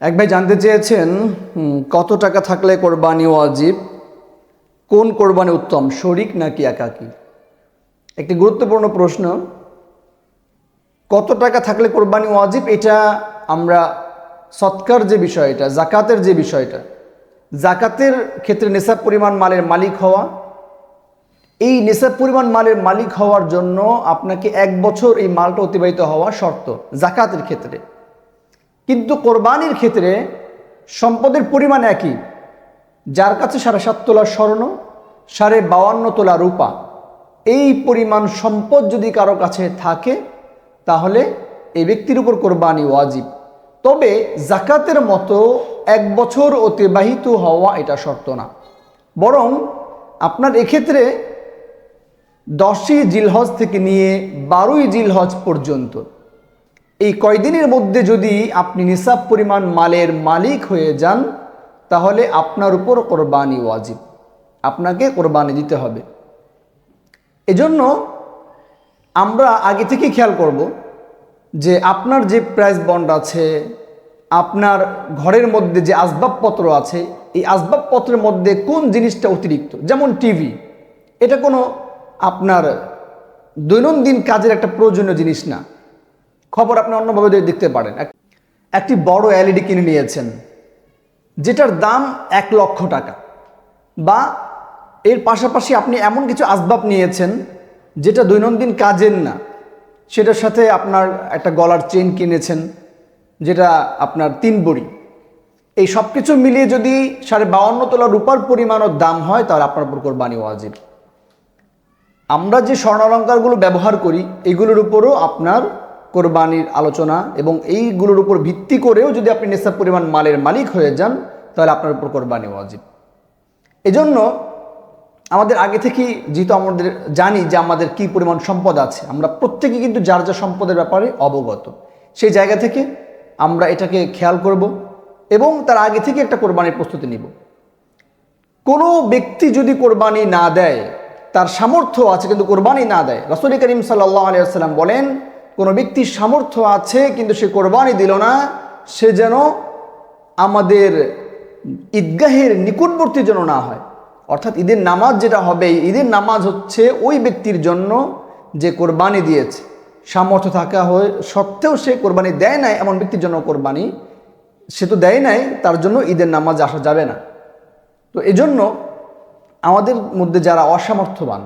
এক ভাই জানতে চেয়েছেন কত টাকা থাকলে কোরবানি ওয়াজিব? কোন কোরবানি উত্তম, শরিক নাকি একাকী? একটি গুরুত্বপূর্ণ প্রশ্ন। কত টাকা থাকলে কোরবানি ওয়াজিব? এটা আমরা সৎকার যে বিষয়টা, জাকাতের যে বিষয়টা, জাকাতের ক্ষেত্রে নেশাব পরিমাণ মালের মালিক হওয়া, এই নেশাব পরিমাণ মালের মালিক হওয়ার জন্য আপনাকে এক বছর এই মালটা অতিবাহিত হওয়া শর্ত, জাকাতের ক্ষেত্রে। কোরবানির ক্ষেত্রে সম্পদের পরিমাণ একই। যার কাছে সাড়ে সাত তোলা স্বর্ণ, সাড়ে বাউান্ন তোলা রূপা। এই পরিমাণ সম্পদ যদি কারও কাছে থাকে, তাহলে এই ব্যক্তির উপর কোরবানি ওয়াজিব। তবে জাকাতের মতো এক বছর অতিবাহিত হওয়া এটা শর্ত না। বরং আপনার এক্ষেত্রে দশই জিলহজ থেকে নিয়ে বারোই জিলহজ পর্যন্ত এই কয়দিনের মধ্যে যদি আপনি নিসাব পরিমাণ মালের মালিক হয়ে যান, তাহলে আপনার উপর কোরবানি ওয়াজিব। আপনাকে কোরবানি দিতে হবে। এজন্য আমরা আগে থেকে খেয়াল করব যে আপনার যে প্রাইস বন্ড আছে, আপনার ঘরের মধ্যে যে আসবাবপত্র আছে, এই আসবাবপত্রের মধ্যে কোন জিনিসটা অতিরিক্ত? যেমন টিভি এটা কোনো আপনার দৈনন্দিন কাজের একটা প্রয়োজনীয় জিনিস না। খবর আপনি অন্যভাবে দেখতে পারেন একটি বড় এলইডি কিনে নিয়েছেন, যেটার দাম এক লক্ষ টাকা বা এর পাশাপাশি আপনি এমন কিছু আসবাব নিয়েছেন, যেটা দৈনন্দিন কাজের না। সেটার সাথে আপনার একটা গলার চেন কিনেছেন, যেটা আপনার তিন বড়ি। এই সব কিছু মিলিয়ে যদি সাড়ে বাউন্ন তোলা রূপার পরিমাণও দাম হয়, তাহলে আপনার উপর কোরবানি ওয়াজিব। আমরা যে স্বর্ণালঙ্কারগুলো ব্যবহার করি, এগুলোর উপরও আপনার কোরবানির আলোচনা এবং এইগুলোর উপর ভিত্তি করেও যদি আপনি নেশাব পরিমাণ মালের মালিক হয়ে যান, তাহলে আপনার উপর কোরবানি ওয়াজিব। এজন্য আমাদের আগে থেকেই যেহেতু আমাদের জানি যে আমাদের কি পরিমাণ সম্পদ আছে, আমরা প্রত্যেকে কিন্তু যার যা সম্পদের ব্যাপারে অবগত। সেই জায়গা থেকে আমরা এটাকে খেয়াল করব এবং তার আগে থেকে একটা কোরবানির প্রস্তুতি নিব। কোনো ব্যক্তি যদি কোরবানি না দেয়, তার সামর্থ্য আছে কিন্তু কোরবানি না দেয়। রসুল করিম সাল্লাহ আলিয়াল্লাম বলেন কোনো ব্যক্তির সামর্থ্য আছে, কিন্তু সে কোরবানি দিল না, সে যেন আমাদের ঈদগাহের নিকটবর্তী যেন না হয়। অর্থাৎ ঈদের নামাজ যেটা হবে, ঈদের নামাজ হচ্ছে ওই ব্যক্তির জন্য যে কোরবানি দিয়েছে। সামর্থ্য থাকা হয়ে, সত্ত্বেও সে কোরবানি দেয় নাই, এমন ব্যক্তির জন্য কোরবানি সে তো দেয় নাই, তার জন্য ঈদের নামাজ আসা যাবে না। তো এজন্য আমাদের মধ্যে যারা অসামর্থ্যবান,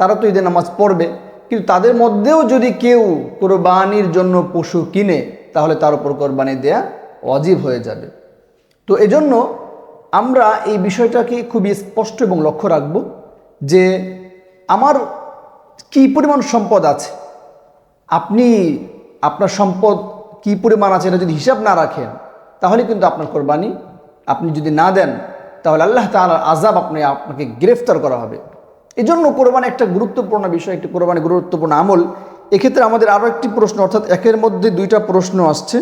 তারা তো ঈদের নামাজ পড়বে। কিন্তু তাদের মধ্যেও যদি কেউ কোরবানির জন্য পশু কিনে, তাহলে তার উপর কোরবানি দেয়া অজীব হয়ে যাবে। তো এজন্য আমরা এই বিষয়টাকে খুবই স্পষ্ট এবং লক্ষ্য রাখব যে আমার কি পরিমাণ সম্পদ আছে? আপনি আপনার সম্পদ কি পরিমাণ আছে এটা যদি হিসাব না রাখেন, তাহলে কিন্তু আপনার কোরবানি আপনি যদি না দেন, তাহলে আল্লাহ তাআলার আজাব আপনি আপনাকে গ্রেফতার করা হবে। এই জন্য কোরবানি একটা গুরুত্বপূর্ণ বিষয়, একটি কোরবানি গুরুত্বপূর্ণ আমল। এক্ষেত্রে আমাদের আরও একটি প্রশ্ন, অর্থাৎ একের মধ্যে দুইটা প্রশ্ন আসছে।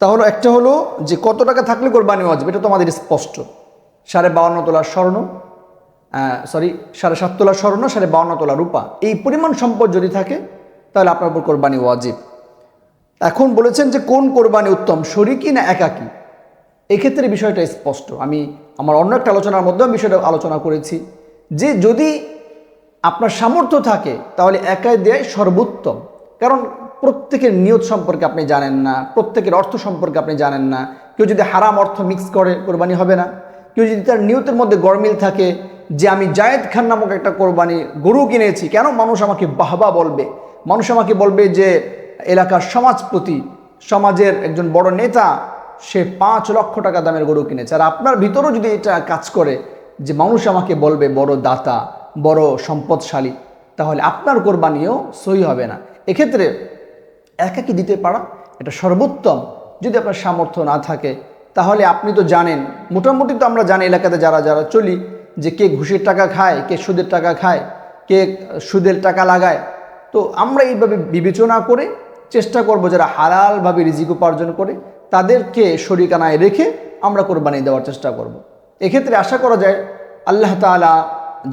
তাহলে একটা হলো যে কত টাকা থাকলে কোরবানি ওয়াজিব এটা তো আমাদের স্পষ্ট। সাড়ে বাউন্ন তোলার স্বর্ণ সরি সাড়ে সাত তোলার স্বর্ণ, সাড়ে বাউন্ন তোলা রূপা। এই পরিমাণ সম্পদ যদি থাকে, তাহলে আপনার উপর কোরবানি ওয়াজিব। এখন বলেছেন যে কোন কোরবানি উত্তম, শরিকি না একাকী? এক্ষেত্রে বিষয়টা স্পষ্ট। আমি আমার অন্য একটা আলোচনার মধ্যেও আমি বিষয়টা আলোচনা করেছি। যে যদি আপনার সামর্থ্য থাকে, তাহলে একাই দেয় সর্বোত্তম। কারণ প্রত্যেকের নিয়ত সম্পর্কে আপনি জানেন না, প্রত্যেকের অর্থ সম্পর্কে আপনি জানেন না। কেউ যদি হারাম অর্থ মিক্স করে, কোরবানি হবে না। কেউ যদি তার নিয়তের মধ্যে গরমিল থাকে যে আমি জায়েদ খান নামক একটা কোরবানি গরু কিনেছি, কেন মানুষ আমাকে বাহবা বলবে? মানুষ আমাকে বলবে যে এলাকার সমাজপতি সমাজের একজন বড় নেতা, সে পাঁচ লক্ষ টাকা দামের গরু কিনেছে। আর আপনার ভিতরেও যদি এটা কাজ করে যে মানুষ আমাকে বলবে, বড় দাতা, বড় সম্পদশালী তাহলে আপনার কোরবানিও সই হবে না। এক্ষেত্রে একাকি দিতে পারা এটা সর্বোত্তম। যদি আপনার সামর্থ্য না থাকে, তাহলে আপনি তো জানেন, মোটামুটি তো আমরা জানি এলাকাতে যারা যারা চলি, যে কে ঘুষের টাকা খায়, কে সুদের টাকা খায়, কে সুদের টাকা লাগায়। তো আমরা এইভাবে বিবেচনা করে চেষ্টা করব যারা হালালভাবে রিজিক উপার্জন করে, তাদেরকে শরিকানায় রেখে আমরা কোরবানি দেওয়ার চেষ্টা করব। এক্ষেত্রে আশা করা যায় আল্লাহ তাআলা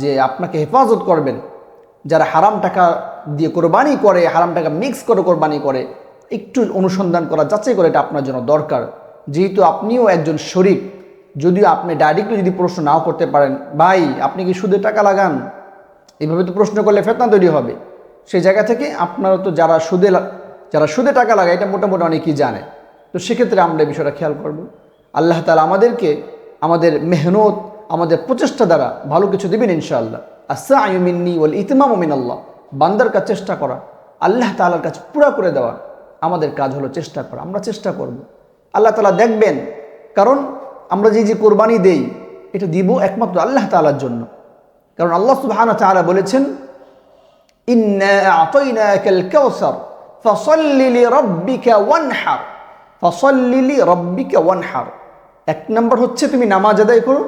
যে আপনাকে হেফাজত করবেন। যারা হারাম টাকা দিয়ে কোরবানি করে, হারাম টাকা মিক্স করে কোরবানি করে, একটু অনুসন্ধান করা, যাচাই করে এটা আপনার জন্য দরকার। যেহেতু আপনিও একজন শরিক যদিও আপনি ডাইরেক্টলি যদি প্রশ্ন নাও করতে পারেন, ভাই, আপনি কি সুদে টাকা লাগান? এইভাবে তো প্রশ্ন করলে ফেতনা তৈরি হবে। সেই জায়গা থেকে আপনারা তো যারা সুদে যারা সুদে টাকা লাগায়, এটা মোটামুটি অনেকেই জানে। তো সেক্ষেত্রে আমরা এই বিষয়টা খেয়াল করব। আল্লাহ তালা আমাদেরকে আমাদের মেহনত, আমাদের প্রচেষ্টা দ্বারা ভালো কিছু দেবেন ইনশাআল্লাহ। আসা আয়ুমিন্নি ওল ইতমাম মিন আল্লাহ বান্দার কাছে চেষ্টা করা, আল্লাহ তালার কাছে পুরা করে দেওয়া, আমাদের কাজ হলো চেষ্টা করা, আমরা চেষ্টা করব। আল্লাহ তালা দেখবেন, কারণ আমরা যে যে কোরবানি দেই, এটা দিব একমাত্র আল্লাহ তালার জন্য। কারণ আল্লাহ সুবহান তাআলা বলেছেন, ইন্না লিরাব্বিকা ওয়ানহার, ফাসাল্লি লিরাব্বিকা ওয়ানহার। এক নম্বর হচ্ছে তুমি নামাজ আদায় করো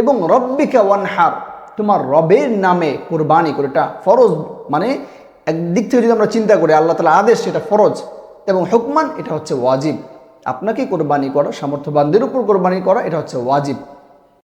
এবং রব্বিকা ওয়ানহার, তোমার রবের নামে কোরবানি করো। এটা ফরজ মানে একদিক থেকে যদি আমরা চিন্তা করি, আল্লাহ তালা আদেশ এটা ফরজ এবং হুকমান, এটা হচ্ছে ওয়াজিব। আপনাকে কোরবানি করা, সামর্থ্যবানদের উপর কোরবানি করা, এটা হচ্ছে ওয়াজিব।